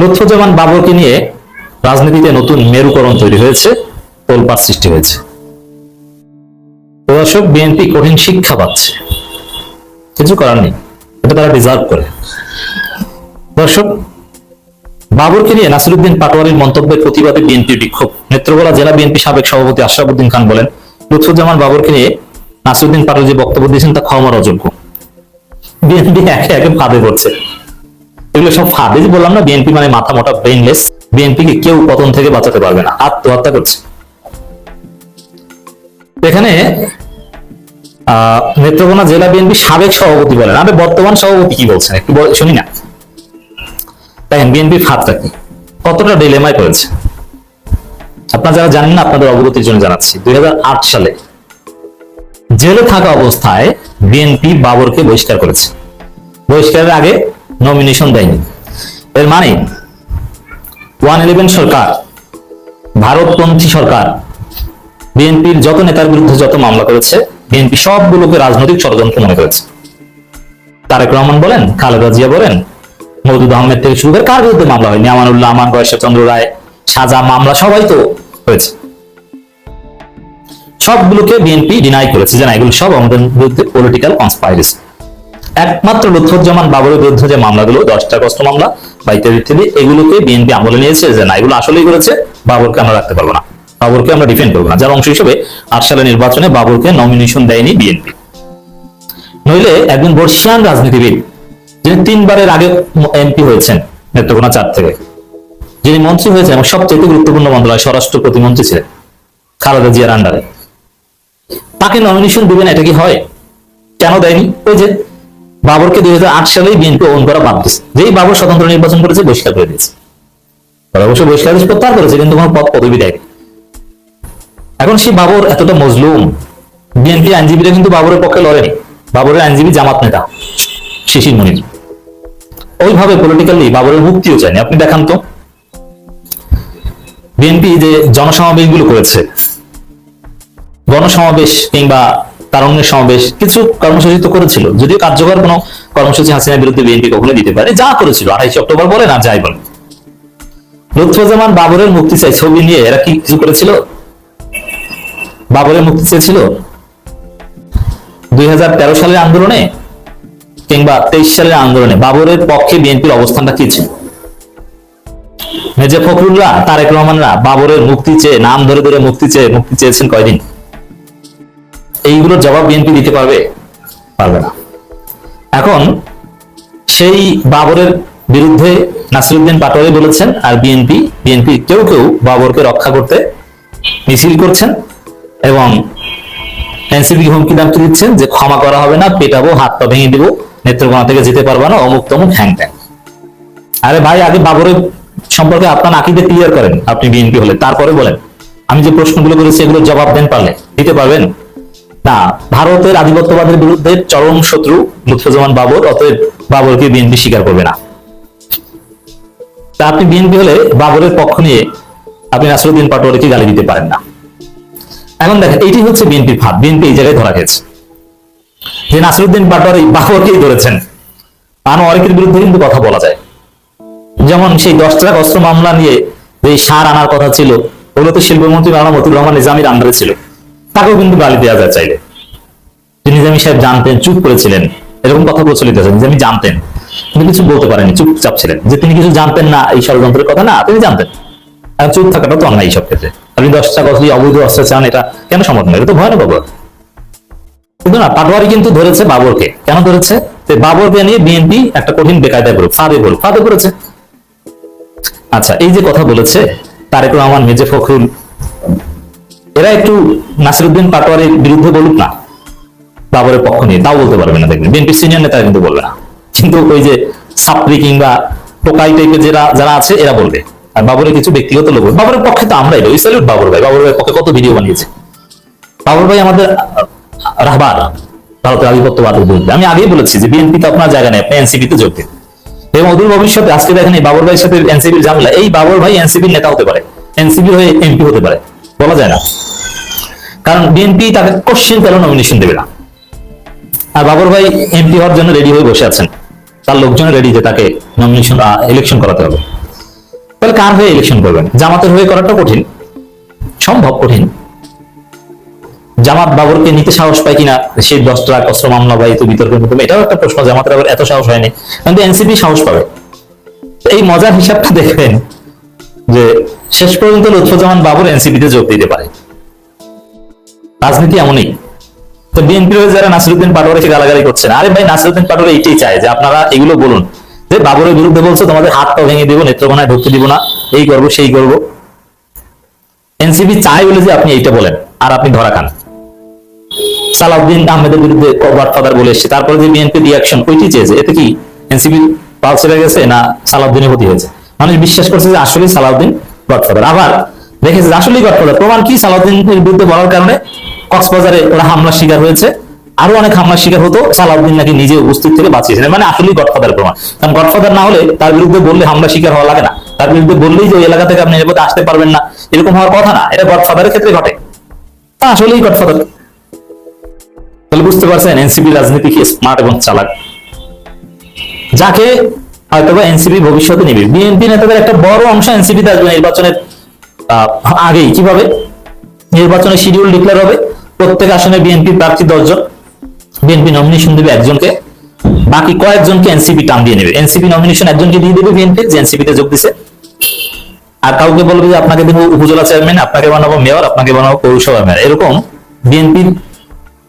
লুৎফুজ্জামান বাবরকে নিয়ে রাজনীতিতে নতুন মেরুকরণ তৈরি হয়েছে, তোলপাড় সৃষ্টি হয়েছে। দর্শক, বিএনপি কঠিন শিক্ষা পাচ্ছে। কিছু করার নেই, এটা তারা ডিজার্ভ করে। দর্শক, বাবরকে নিয়ে নাসিরুদ্দিন পাটোয়ারির মন্তব্যের প্রতিবাদে বিএনপি বিক্ষোভ। নেত্রকোনা জেলা বিএনপি সাবেক সভাপতি আশরাফুদ্দিন খান বলেন লুৎফুজ্জামান বাবরকে নিয়ে নাসিরুদ্দিন পাটোয়ারি যে বক্তব্য দিয়েছেন তা ক্ষমার অযোগ্য। বিএনপি একে একে ফাঁদে পড়ছে। এগুলো সব ফাঁদে যে বললাম না বিএনপি মানে মাথা মোটা ব্রেনলেস বিএনপি কে কেউ পতন থেকে বাঁচাতে পারবে না। আত্মহত্যা করছে। এখানে নেত্রকোনা জেলা বিএনপি সাবেক সভাপতি বলেন। আরে বর্তমান সভাপতি কি বলছেন? একটু শুনি না। দেখেন বিএনপি ফাঁদটা কি? কতটা ডিলেমায় পড়েছে? আপনারা যারা জানেন না, আপনাদের অবগতির জন্য জানাচ্ছি। দুই হাজার আট সালে জেলে থাকা অবস্থায় বিএনপি বাবরকে বহিষ্কার করেছে। বহিষ্কারের আগে নমিনেশন দেয়নি। এর মানে ওয়ান ইলেভেন সরকার, ভারতপন্থী সরকার, বিএনপির যত নেতার বিরুদ্ধে যত মামলা করেছে, বিএনপি সবগুলোকে রাজনৈতিক ষড়যন্ত্র মনে করেছে। তারেক রহমান বলেন, খালেদা জিয়া বলেন, মৌদুদ আহমেদ থেকে শুরু করে কার বিরুদ্ধে মামলা হয়নি? আমানুল্লাহ, আমান চন্দ্র রায় সাজা মামলা সবাই তো হয়েছে। সবগুলোকে বিএনপি ডিনাই করেছে। যে না এগুলো সব আমাদের বিরুদ্ধে পলিটিক্যাল কনসপাইরেসি একমাত্র লুৎফুজ্জামান বাবরের বিরুদ্ধে যে মামলাগুলো দশটা কষ্ট মামলা, বা ইত্যাদি ইত্যাদি, এগুলোকে বিএনপি আমলে নিয়েছে যে না, এগুলো আসলেই করেছে, বাবরকে আমরা রাখতে পারব না। বাবরকে আমরা ডিফেন্ড করব না। যার অংশ হিসেবে আট সালের নির্বাচনে বাবরকে নমিনেশন দেয়নি বিএনপি। নইলে একজন বর্ষিয়ান রাজনীতিবিদ, যিনি তিনবারের আগে এমপি হয়েছেন, নেত্রকোনা চার থেকে, যিনি মন্ত্রী হয়েছেন এবং সবচেয়ে গুরুত্বপূর্ণ মন্ত্রণালয় স্বরাষ্ট্র প্রতিমন্ত্রী ছিলেন, খালেদা জিয়ার আন্ডারে তাকে নমিনেশন দিবেন এটা কি হয়? কেন দেয়নি? ওই যে বাবরকে দুই সালেই বিএনপি ওন করা বাদ দিয়েছে। যেই বাবর স্বতন্ত্র নির্বাচন করেছে, বহিষ্কার করে দিয়েছে। তারা অবশ্য বহিষ্কার প্রত্যাহার করেছে, কিন্তু কোনো পদ পদবি দেয়নি। এখন সেই বাবর এতটা মজলুম। বিএনপি আইনজীবীরা কিন্তু বাবরের পক্ষে লড়েনি। বাবরের আইনজীবী জামাত নেতা, শিশির মনির। ওইভাবে পলিটিক্যালি বাবরের মুক্তিও চায়নি। আপনি দেখান তো। বিএনপি যে জনসমাবেশগুলো করেছে, গণসমাবেশ কিংবা তারণ্যের সমাবেশ কিছু কর্মসূচি তো করেছিল, যদিও কার্যকর কোনো কর্মসূচি হাসিনার বিরুদ্ধে বিএনপি কখনো দিতে পারে যা করেছিল। আঠাইশে অক্টোবর বলে না, যাই বলে। লুৎফুজ্জামান বাবরের মুক্তি চাই ছবি নিয়ে, এরা কি কিছু করেছিল? বাবরের মুক্তি চেয়েছিল দুই সালের আন্দোলনে কিংবা তেইশ সালের আন্দোলনে? বাবরের পক্ষে বিএনপির অবস্থানটা কি ছিল? মেজে ফখরুলরা, তারেক রহমানরা বাবরের মুক্তি চেয়ে, নাম ধরে ধরে মুক্তি চেয়ে, মুক্তি চেয়েছেন কয়দিন? এইগুলোর জবাব বিএনপি দিতে পারবে? পারবে না। এখন সেই বাবরের বিরুদ্ধে নাসিরুদ্দিন পাটোয়ারি বলেছেন আর বিএনপি বিএনপি কেউ কেউ বাবরকে রক্ষা করতে মিছিল করছেন এবং এনসিপি হুমকি দামকি দিচ্ছেন যে ক্ষমা করা হবে না, পেটাবো হাত পা ভেঙে দিব, নেত্রকোনা থেকে যেতে পারবে না, অমুক তমুক হ্যাং ট্যাং আরে ভাই, আগে বাবরের সম্পর্কে আপনার আকিদে ক্লিয়ার করেন, আপনি বিএনপি হলে। তারপরে বলেন। আমি যে প্রশ্নগুলো করেছি, এগুলোর জবাব দেন পারলে। দিতে পারবেন? না ভারতের আধিপত্যবাদের বিরুদ্ধে চরম শত্রু লুৎফুজ্জামান বাবর, অতএব বাবরকে বিএনপি স্বীকার করবে না। তা আপনি বিএনপি হলে বাবরের পক্ষ নিয়ে আপনি নাসরুদ্দিন পাটোয়ারিকে গালি দিতে পারেন না। এখন দেখেন, এইটি হচ্ছে বিএনপির ফাঁদ। বিএনপি এই জায়গায় ধরা গেছে যে নাসরুদ্দিন পাটোয়ারি বাবরকেই ধরেছেন, আনোয়ারিকের বিরুদ্ধে কিন্তু কথা বলা যায়। যেমন সেই দশ টাকা অস্ত্র মামলা নিয়ে যে সার আনার কথা ছিল, ওগুলো তো শিল্পমন্ত্রী মাওলানা মতিউর রহমান নিজামীর আন্ডারে ছিল। তাকেও কিন্তু গালি দেওয়া যায় চাইলে। নিজামী সাহেব জানতেন, চুপ করেছিলেন, এরকম কথা প্রচলিত আছে, নিজামী জানতেন, কিন্তু কিছু বলতে পারেনি চুপচাপ ছিলেন। যে তিনি কিছু জানতেন না, এই ষড়যন্ত্রের কথা, না, তিনি জানতেন। আর চুপ থাকাটা তো অন্যায় এইসব ক্ষেত্রে। আপনি দশ টাকা অস্ত্র অবৈধ অস্ত্র চান, এটা কেন সম্ভব নয়? এটা তো ভয়ানক অপরাধ। কিন্তু না, পাটোয়ারি কিন্তু ধরেছে বাবরকে। কেন ধরেছে? বাবরকে নিয়ে বিএনপি একটা কঠিন বেকায়দায় করুক ফাঁদে করুক ফাঁদে করেছে আচ্ছা এই যে কথা বলেছে, তারেক রহমান মেজে ফখরুল এরা একটু নাসিরুদ্দিন পাটোয়ারির বিরুদ্ধে বলুক না। বাবরের পক্ষ নিয়ে, তাও বলতে পারবে না, দেখবেন। বিএনপি সিনিয়র নেতা কিন্তু বলবে না। কিন্তু ওই যে সাপরি কিংবা টোকাই টাইপের যারা যারা আছে, এরা বলবে। আর বাবরের কিছু ব্যক্তিগত লোক। বাবরের পক্ষে তো আমরাই ওই স্যালুট বাবর ভাই। বাবর ভাইয়ের পক্ষে কত ভিডিও বানিয়েছে? বাবর ভাই আমাদের রাহবার, ভারতের আধিপত্যবাদের বিরুদ্ধে। আমি আগেই বলেছি যে বিএনপি তো আপনার জায়গা নেই, আপনি এনসিপি তে যোগ দিন। এবং অদূর ভবিষ্যতে আজকে দেখেন এই বাবর ভাইয়ের সাথে এনসিপির ঝামেলা। এই বাবর ভাই এনসিপির নেতা হতে পারে। এনসিপি হয়ে এমপি হতে পারে। বলা যায় না। কারণ বিএনপি তাকে কোশ্চেন কেন নমিনেশন দেবে না। আর বাবর ভাই এমপি হওয়ার জন্য রেডি হয়ে বসে আছেন। তার লোকজন রেডি যে তাকে নমিনেশন ইলেকশন করাতে হবে। তাহলে কার হয়ে ইলেকশন করবেন? জামাতের হয়ে করাটা কঠিন। সম্ভব কঠিন। জামাত বাবরকে নিতে সাহস পায় কিনা? সেই দশ ট্রাক অস্ত্র মামলা বা এই তো বিতর্কের মধ্যে এটাও একটা প্রশ্ন। জামাতের আবার এত সাহস হয়নি। কিন্তু এনসিপি সাহস পাবে। এই মজার হিসাবটা দেখবেন যে শেষ পর্যন্ত লুৎফুজ্জামান বাবর এনসিপিতে যোগ দিতে পারে। রাজনীতি এমনই। তো বিএনপি যারা নাসিরুদ্দিন পাটোয়ারিকে গালাগালি করছেন, আরে ভাই নাসিরুদ্দিন পাটোয়ারি এইটাই চায় যে আপনারা এগুলো বলুন। যে বাবরের বিরুদ্ধে বলছো, তোমাদের হাত পা ভেঙে দিব, নেত্রকোনায় ঢুকতে দিব না, এই করব, সেই করব। এনসিপি চায় বলে যে আপনি এইটা বলেন, আর আপনি ধরা খান। সালাউদ্দিন আহমেদের বিরুদ্ধে গডফাদার বলে এসছে, তারপরে যে বিএনপি রিয়াকশন ওইটি চেয়েছে এতে কি এনসিপি পাল ছেড়ে গেছে, না সালাউদ্দিনের ক্ষতি হয়েছে? মানুষ বিশ্বাস করছে যে আসলে সালাউদ্দিন গডফাদার। আবার দেখেছে যে আসলেই গডফাদার প্রমাণ কি? সালাউদ্দিনের বিরুদ্ধে বলার কারণে কক্সবাজারে ওরা হামলার শিকার হয়েছে। আরও অনেক হামলার শিকার হতো, সালাউদ্দিন নাকি নিজে উপস্থিত থেকে বাঁচিয়েছিলেন মানে আসলেই গডফাদার প্রমাণ। কারণ গডফাদার না হলে তার বিরুদ্ধে বললে হামলা শিকার হওয়া লাগে না। তার বিরুদ্ধে বললেই যে ওই এলাকা থেকে আপনি নিরাপদে আসতে পারবেন না। এরকম হওয়ার কথা না। এটা গডফাদারের ক্ষেত্রে ঘটে। তা আসলেই গডফাদার তাহলে বুঝতে পারছেন, এনসিপি রাজনীতি কি স্মার্ট এবং চালাক? যাকে হয়তো বা এনসিপি ভবিষ্যতে নেবে। বিএনপি নেতাদের একটা বড় অংশ এনসিপিতে আসবে নির্বাচনের আগেই, কীভাবে? নির্বাচনের শিডিউল ডিক্লেয়ার হবে। প্রত্যেক আসনে বিএনপি প্রার্থী দশজন। বিএনপি নমিনেশন দেবে একজনকে। বাকি কয়েকজনকে এনসিপি টান দিয়ে নেবে। এনসিপি নমিনেশন একজনকে দিয়ে দেবে বিএনপি, যে এনসিপি তে যোগ দিছে। আর কাউকে বলবে যে আপনাকে দেবো উপজেলা চেয়ারম্যান আপনাকে বানাবো মেয়র আপনাকে বানাবো পৌরসভা মেয়র এরকম বিএনপির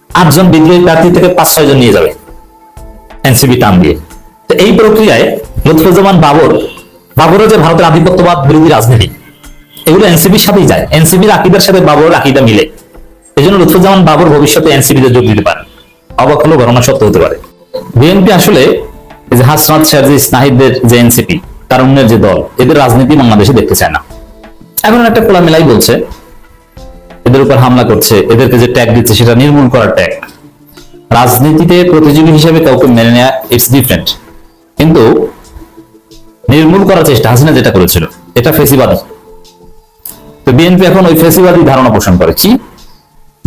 আটজন বিদ্রোহী প্রার্থী থেকে পাঁচ ছয় জন নিয়ে যাবে এনসিপি টান দিয়ে। তো এই প্রক্রিয়ায় লুৎফুজ্জামান বাবর, বাবরও যে ভারতের আধিপত্যবাদ বিরোধী রাজনীতি। এগুলো এনসিপির সাথেই যায়। এনসিপির আকিদার সাথে বাবরের আকিদা মিলে। এই জন্য লুৎফুজ্জামান বাবর ভবিষ্যতে এনসিপিতে যোগ দিতে পারে অবাক হলেও ঘটনা সত্য হতে পারে। বিএনপি আসলে যে হাসনাত শারজিস নাহিদদের যে এনসিপি তারুণ্যের যে দল, এদের রাজনীতি বাংলাদেশে দেখতে চায় না। এখন একটা খোলামেলাই বলছে, এদের উপর হামলা করছে, এদেরকে যে ট্যাগ দিচ্ছে, সেটা নির্মূল করার ট্যাগ রাজনীতিতে প্রতিযোগী হিসেবে কাউকে মেনে নেওয়া ইটস ডিফারেন্ট কিন্তু নির্মূল করার চেষ্টা হাসিনা যেটা করেছিল, এটা ফেসিবাদী। তো বিএনপি এখন ওই ফেসিবাদী ধারণা পোষণ করে। কি?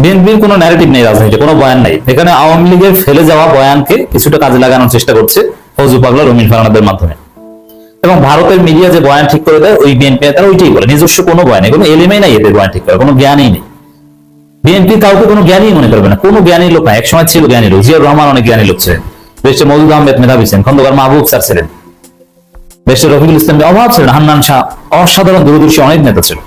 বিএনপির কোনো ন্যারেটিভ নেই রাজনীতি কোনো বয়ান নাই। এখানে আওয়ামী লীগের ফেলে যাওয়া বয়ানকে কিছুটা কাজে লাগানোর চেষ্টা করছে ফৌজু পাগলা রমিন ফারানাদের মাধ্যমে। এবং ভারতের মিডিয়া যে বয়ান ঠিক করে দেয়, ওই বিএনপি তারা ওইটাই বলে। নিজস্ব কোনো বয়ান নেই, কোনো এলিমে নাই এদের বয়ান ঠিক করে কোনো জ্ঞানই নেই। বিএনপি কাউকে কোনো জ্ঞানী মনে করবে না। কোনো জ্ঞানী লোক না, একসময় ছিল জ্ঞানী লোক, জিয়াউর রহমান অনেক জ্ঞানী লোক ছিলেন। দেশে মজুদ আহমেদ মেধাবী ছিলেন, খন্দকার মাহবুব স্যার ছিলেন। দেশে রফিকুল ইসলামের অভাব ছিলেন, হান্নান শাহ, অসাধারণ দূরদর্শী অনেক নেতা ছিল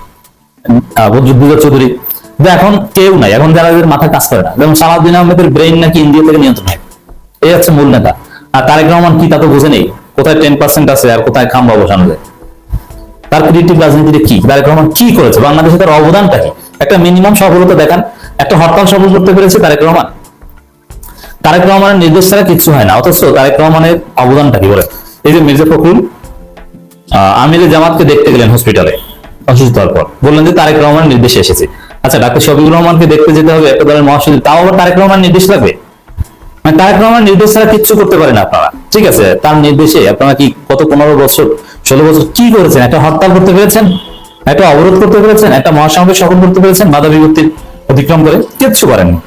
বদরুদ্দোজা চৌধুরী কিন্তু এখন কেউ নাই, এখন যারা এদের মাথা কাজ করে না। যেমন সালাউদ্দিন আহমেদের ব্রেইন নাকি ইন্ডিয়া থেকে নিয়ন্ত্রণ হয়। এই হচ্ছে মূল নেতা। আর তারেক রহমান কি তা তো বুঝে নেই, কোথায় টেন পার্সেন্ট আছে আর কোথায় খাম্বা বসানো যায়। তার ক্রিয়েটিভ রাজনীতিতে কি? তারেক রহমান কি করেছে? বাংলাদেশে তার অবদানটা কি? একটা মিনিমাম সফলতা দেখান, একটা হরতাল সফল করতে পেরেছে তারেক রহমান। তারেক রহমানের নির্দেশ ছাড়া কিচ্ছু হয় না, অথচ তারেক রহমানের অবদানটা কি বলে? এই যে মির্জা ফখরুল আমিরে জামাতকে দেখতে গেলেন হসপিটালে অসুস্থ হওয়ার পর। বললেন যে তারেক রহমানের নির্দেশে এসেছে। আচ্ছা ডাক্তার শফিকুর রহমানকে দেখতে যেতে হবে একটা দলের মহাসচিব তাও আবার তারেক রহমান নির্দেশ লাগবে? মানে তারেক রহমান নির্দেশ ছাড়া কিচ্ছু করতে পারেন আপনারা। ঠিক আছে, তার নির্দেশে আপনারা কি কত পনেরো বছর, ষোলো বছর কি করেছেন? একটা হরতাল করতে পেরেছেন? একটা অবরোধ করতে পেরেছেন? একটা মহাসমাবেশ সফল করতে পেরেছেন? বাধা বিভক্তির অতিক্রম করে কিচ্ছু করেননি।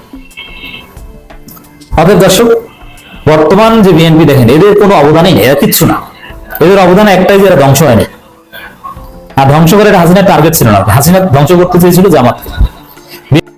অতএব দর্শক, বর্তমান যে বিএনপি দেখেন, এদের কোনো অবদানই নেই, এরা কিচ্ছু না। এদের অবদান একটাই যে এরা ধ্বংস হয়নি। আর ধ্বংস করে হাসিনার টার্গেট ছিল না। হাসিনা ধ্বংস করতে চেয়েছিল জামাতকে।